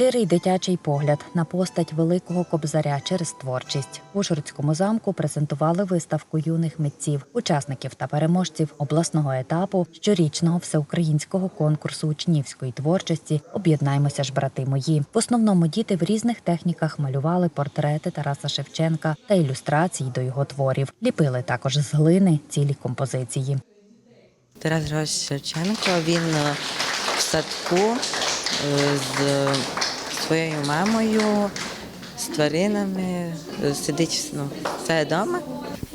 Щирий дитячий погляд на постать великого кобзаря через творчість в Ужгородському замку презентували виставку юних митців, учасників та переможців обласного етапу щорічного всеукраїнського конкурсу учнівської творчості Об'єднаймося ж, брати мої. В основному діти в різних техніках малювали портрети Тараса Шевченка та ілюстрації до його творів. Ліпили також з глини цілі композиції. Тарас Григорович Шевченко, він е, в садку е, з своєю мамою, з тваринами, сидить ну, все вдома.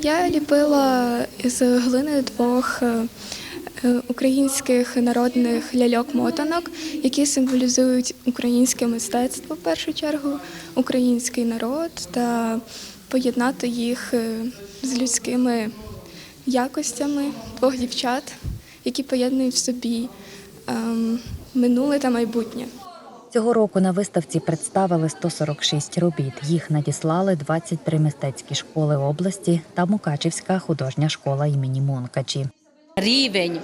Я ліпила з глини двох е, е, українських народних ляльок-мотанок, які символізують українське мистецтво в першу чергу, український народ та поєднати їх е, з людськими якостями двох дівчат, які поєднують в собі ем, минуле та майбутнє. Цього року на виставці представили 146 робіт. Їх надіслали 23 мистецькі школи області та Мукачівська художня школа імені Мункачі. рівень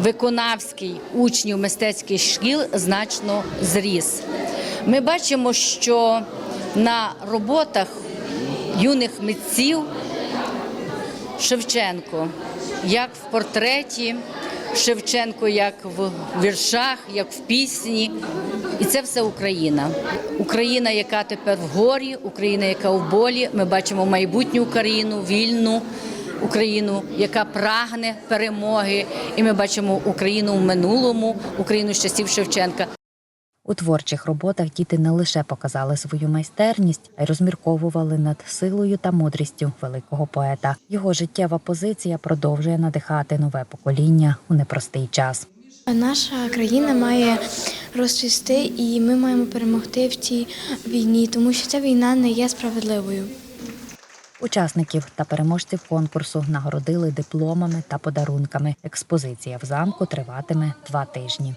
виконавський учнів мистецьких шкіл значно зріс. Ми бачимо, що на роботах юних митців Шевченко, як в портреті, Шевченко як в віршах, як в пісні. І це все Україна. Україна, яка тепер в горі, Україна, яка в болі. Ми бачимо майбутню Україну, вільну Україну, яка прагне перемоги. І ми бачимо Україну в минулому, Україну з часів Шевченка. У творчих роботах діти не лише показали свою майстерність, а й розмірковували над силою та мудрістю великого поета. Його життєва позиція продовжує надихати нове покоління у непростий час. Наша країна має розцвісти, і ми маємо перемогти в цій війні, тому що ця війна не є справедливою. Учасників та переможців конкурсу нагородили дипломами та подарунками. Експозиція в замку триватиме два тижні.